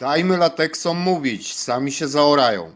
Dajmy lateksom mówić, sami się zaorają.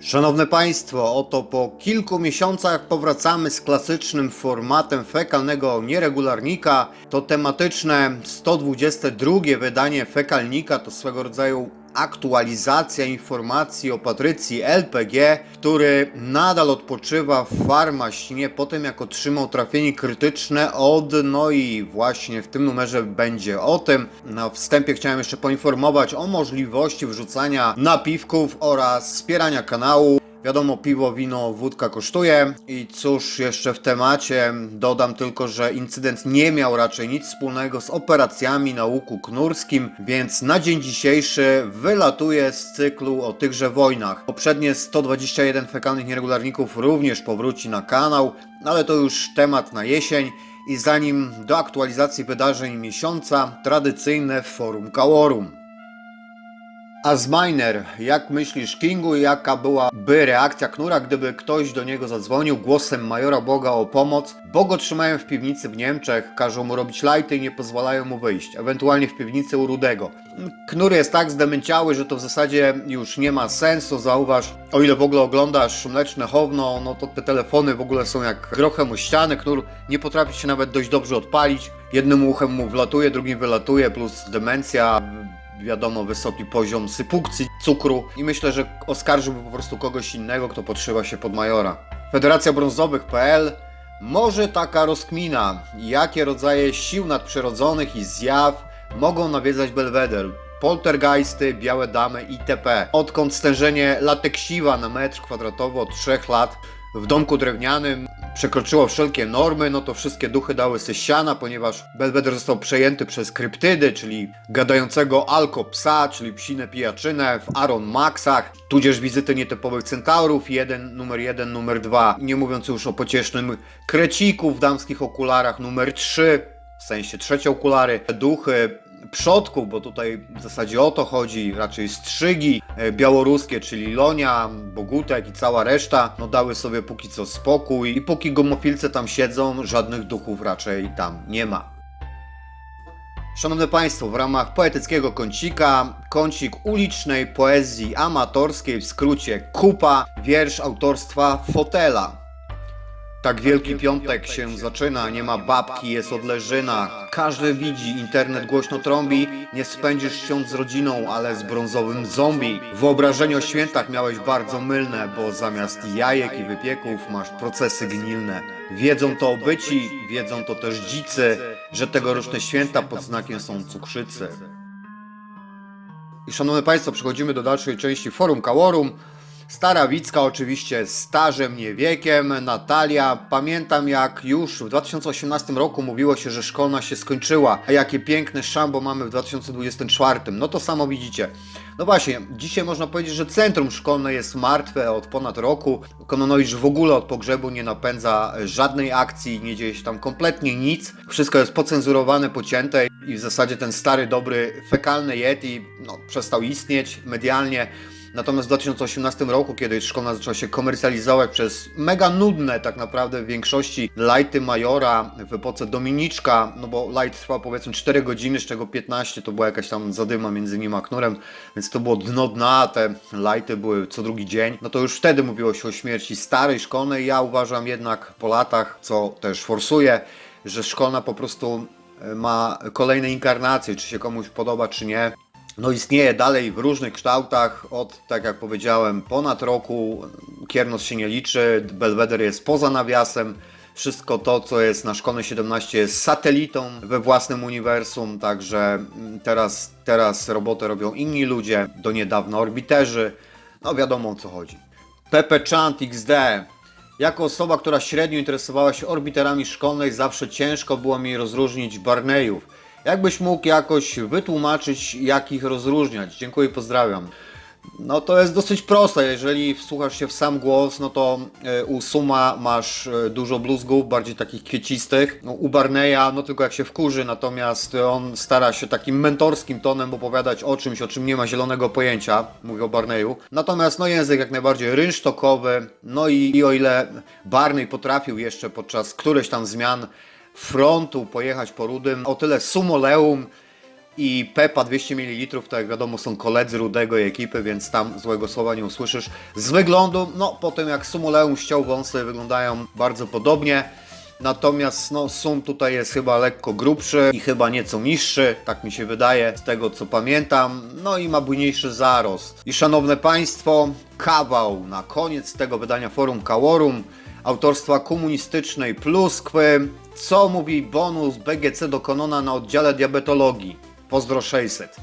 Szanowne Państwo, oto po kilku miesiącach powracamy z klasycznym formatem fekalnego nieregularnika. To tematyczne 122 wydanie fekalnika to swego rodzaju aktualizacja informacji o Patrycji LPG, który nadal odpoczywa w farmaśnie po tym jak otrzymał trafienie krytyczne od no i właśnie w tym numerze będzie o tym. Na wstępie chciałem jeszcze poinformować o możliwości wrzucania napiwków oraz wspierania kanału. Wiadomo, piwo, wino, wódka kosztuje. I cóż jeszcze w temacie, dodam tylko, że incydent nie miał raczej nic wspólnego z operacjami na łuku knurskim, więc na dzień dzisiejszy wylatuje z cyklu o tychże wojnach. Poprzednie 121 fekalnych nieregularników również powróci na kanał, ale to już temat na jesień. I zanim do aktualizacji wydarzeń miesiąca, tradycyjne forum Kałorum. Azminer, jak myślisz, Kingu, jaka byłaby reakcja Knura, gdyby ktoś do niego zadzwonił głosem Majora Boga o pomoc? Bo go trzymają w piwnicy w Niemczech, każą mu robić lajty i nie pozwalają mu wyjść, ewentualnie w piwnicy u Rudego. Knur jest tak zdemęciały, że to w zasadzie już nie ma sensu, zauważ, o ile w ogóle oglądasz Mleczne Chowno, no to te telefony w ogóle są jak grochem o ściany, Knur nie potrafi się nawet dość dobrze odpalić, jednym uchem mu wlatuje, drugim wylatuje, plus demencja, wiadomo, wysoki poziom sypukcji, cukru i myślę, że oskarżyłby po prostu kogoś innego, kto podszywa się pod majora. Federacja Brązowych.pl Może taka rozkmina, jakie rodzaje sił nadprzyrodzonych i zjaw mogą nawiedzać Belweder. Poltergeisty, białe damy itp. Odkąd stężenie lateksiwa na metr kwadratowy od 3 lat w domku drewnianym przekroczyło wszelkie normy, no to wszystkie duchy dały se siana, ponieważ Belweder został przejęty przez kryptydy, czyli gadającego alkopsa, czyli psinę pijaczynę w Aron Maxach, tudzież wizyty nietypowych centaurów, jeden, numer jeden, numer dwa, nie mówiąc już o pociesznym kreciku w damskich okularach, numer trzy, w sensie trzecie okulary, duchy przodków, bo tutaj w zasadzie o to chodzi, raczej strzygi e, białoruskie, czyli Lonia, Bogutek i cała reszta, no dały sobie póki co spokój i póki gomofilce tam siedzą, żadnych duchów raczej tam nie ma. Szanowne Państwo, w ramach poetyckiego kącika, kącik ulicznej poezji amatorskiej, w skrócie kupa, wiersz autorstwa Fotela. Tak Wielki Piątek się zaczyna, nie ma babki, jest odleżyna. Każdy widzi, internet głośno trąbi, nie spędzisz świąt z rodziną, ale z brązowym zombie. Wyobrażenie o świętach miałeś bardzo mylne, bo zamiast jajek i wypieków masz procesy gnilne. Wiedzą to obyci, wiedzą to też dzicy, że tegoroczne święta pod znakiem są cukrzycy. I szanowni Państwo, przechodzimy do dalszej części Forum Kałorum. Stara Wicka oczywiście starzem, nie wiekiem. Natalia, pamiętam jak już w 2018 roku mówiło się, że szkolna się skończyła, a jakie piękne szambo mamy w 2024. No to samo widzicie. No właśnie, dzisiaj można powiedzieć, że centrum szkolne jest martwe od ponad roku. Kononowicz w ogóle od pogrzebu nie napędza żadnej akcji, nie dzieje się tam kompletnie nic. Wszystko jest pocenzurowane, pocięte i w zasadzie ten stary, dobry, fekalny Yeti no, przestał istnieć medialnie. Natomiast w 2018 roku, kiedy szkolna zaczęła się komercjalizować przez mega nudne tak naprawdę w większości lighty Majora w epoce Dominiczka, no bo light trwał powiedzmy 4 godziny, z czego 15 to była jakaś tam zadyma między nim a Knurem, więc to było dno dna, te lighty były co drugi dzień, no to już wtedy mówiło się o śmierci starej szkolnej. Ja uważam jednak po latach, co też forsuje, że szkolna po prostu e, ma kolejne inkarnacje, czy się komuś podoba, czy nie. No istnieje dalej w różnych kształtach, od, tak jak powiedziałem, ponad roku. Kiernos się nie liczy, Belweder jest poza nawiasem. Wszystko to, co jest na Szkolnej 17 jest satelitą we własnym uniwersum, także mm, teraz, teraz robotę robią inni ludzie, do niedawna orbiterzy. No wiadomo o co chodzi. Pepe Chant XD. Jako osoba, która średnio interesowała się orbiterami szkolnej, zawsze ciężko było mi rozróżnić Barneyów. Jakbyś mógł jakoś wytłumaczyć, jak ich rozróżniać? Dziękuję, pozdrawiam. No to jest dosyć proste, jeżeli wsłuchasz się w sam głos, no to e, u Suma masz e, dużo bluzgów, bardziej takich kwiecistych. No, u Barneya, no tylko jak się wkurzy, natomiast on stara się takim mentorskim tonem opowiadać o czymś, o czym nie ma zielonego pojęcia, mówię o Barneyu. Natomiast no język jak najbardziej rynsztokowy, no i, i o ile Barney potrafił jeszcze podczas któreś tam zmian frontu pojechać po Rudym, o tyle Sumoleum i Pepa 200 ml, to jak wiadomo są koledzy Rudego i ekipy, więc tam złego słowa nie usłyszysz. Z wyglądu, no po tym jak Sumoleum ściął wąsy wyglądają bardzo podobnie. Natomiast no, Sum tutaj jest chyba lekko grubszy i chyba nieco niższy, tak mi się wydaje, z tego co pamiętam. No i ma bujniejszy zarost. I szanowne Państwo, kawał na koniec tego wydania Forum Kaworum autorstwa komunistycznej Pluskwy. Co mówi bonus BGC do Konona na oddziale diabetologii? Pozdro 600.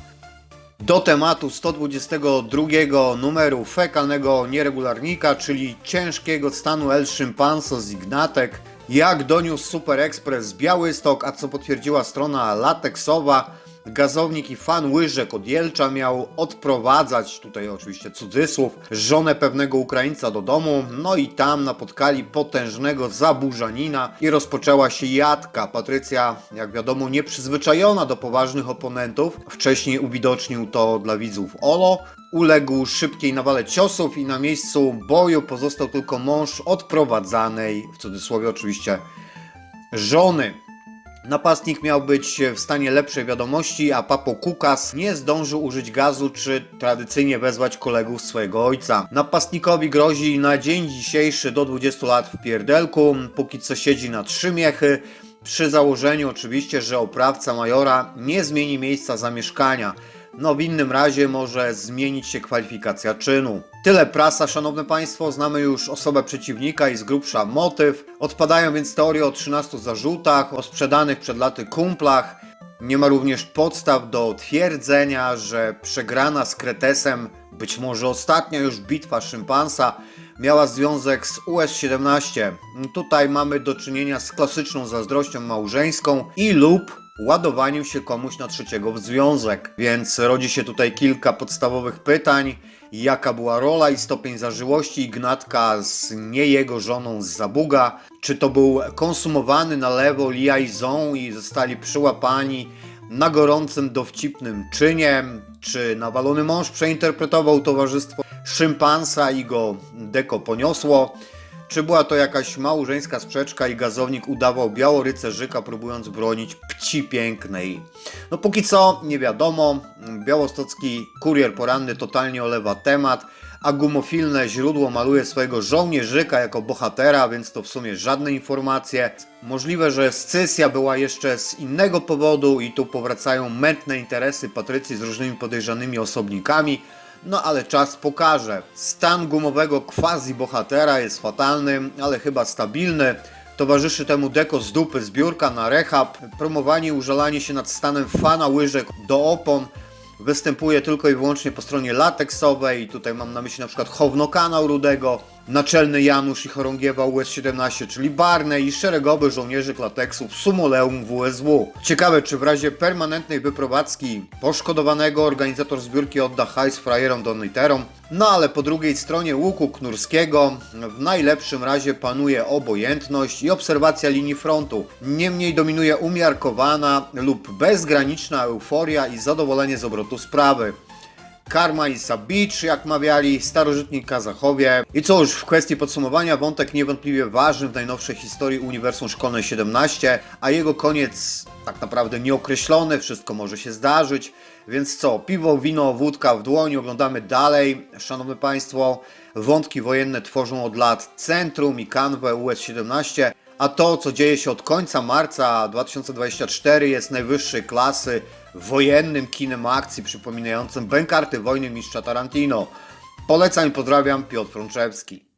Do tematu 122 numeru fekalnego nieregularnika, czyli ciężkiego stanu L. Szympanso z Ignatek, jak doniósł Super Express Białystok, a co potwierdziła strona lateksowa, gazownik i fan łyżek od Jelcza miał odprowadzać, tutaj oczywiście cudzysłów, żonę pewnego Ukraińca do domu, no i tam napotkali potężnego zaburzanina i rozpoczęła się jadka. Patrycja, jak wiadomo, nieprzyzwyczajona do poważnych oponentów, wcześniej uwidocznił to dla widzów Olo, uległ szybkiej nawale ciosów i na miejscu boju pozostał tylko mąż odprowadzanej, w cudzysłowie oczywiście, żony. Napastnik miał być w stanie lepszej wiadomości, a Papo Kukas nie zdążył użyć gazu czy tradycyjnie wezwać kolegów swojego ojca. Napastnikowi grozi na dzień dzisiejszy do 20 lat w pierdelku, póki co siedzi na trzy miechy, przy założeniu oczywiście, że oprawca majora nie zmieni miejsca zamieszkania. No w innym razie może zmienić się kwalifikacja czynu. Tyle prasa, szanowne państwo, znamy już osobę przeciwnika i z grubsza motyw. Odpadają więc teorie o 13 zarzutach, o sprzedanych przed laty kumplach. Nie ma również podstaw do twierdzenia, że przegrana z Kretesem, być może ostatnia już bitwa szympansa, miała związek z US-17. Tutaj mamy do czynienia z klasyczną zazdrością małżeńską i lub ładowaniem się komuś na trzeciego w związek. Więc rodzi się tutaj kilka podstawowych pytań. Jaka była rola i stopień zażyłości Ignatka z nie jego żoną z Zabuga? Czy to był konsumowany na lewo liaison i zostali przyłapani na gorącym, dowcipnym czynie? Czy nawalony mąż przeinterpretował towarzystwo szympansa i go deko poniosło? Czy była to jakaś małżeńska sprzeczka i gazownik udawał białorycerzyka, próbując bronić pci pięknej? No póki co nie wiadomo. Białostocki kurier poranny totalnie olewa temat, a gumofilne źródło maluje swojego żołnierzyka jako bohatera, więc to w sumie żadne informacje. Możliwe, że scysja była jeszcze z innego powodu i tu powracają mętne interesy Patrycji z różnymi podejrzanymi osobnikami. No ale czas pokaże. Stan gumowego quasi-bohatera jest fatalny, ale chyba stabilny. Towarzyszy temu deko z dupy zbiórka na rehab, promowanie i użalanie się nad stanem fana łyżek do opon występuje tylko i wyłącznie po stronie lateksowej. Tutaj mam na myśli na przykład Chownokana Rudego, naczelny Janusz i chorągiewa US-17, czyli Barney i szeregowy żołnierzyk lateksów Sumoleum WSW. Ciekawe, czy w razie permanentnej wyprowadzki poszkodowanego organizator zbiórki odda hajs frajerom doniterom. No ale po drugiej stronie łuku knurskiego w najlepszym razie panuje obojętność i obserwacja linii frontu. Niemniej dominuje umiarkowana lub bezgraniczna euforia i zadowolenie z obrotu sprawy. Karma i Sabicz, jak mawiali starożytni Kazachowie. I cóż, w kwestii podsumowania, wątek niewątpliwie ważny w najnowszej historii Uniwersum Szkolnej 17, a jego koniec tak naprawdę nieokreślony, wszystko może się zdarzyć. Więc co, piwo, wino, wódka w dłoni, oglądamy dalej. Szanowni Państwo, wątki wojenne tworzą od lat Centrum i kanwę US-17, a to, co dzieje się od końca marca 2024 jest najwyższej klasy wojennym kinem akcji przypominającym bękarty wojny mistrza Tarantino. Polecam i pozdrawiam, Piotr Frączewski.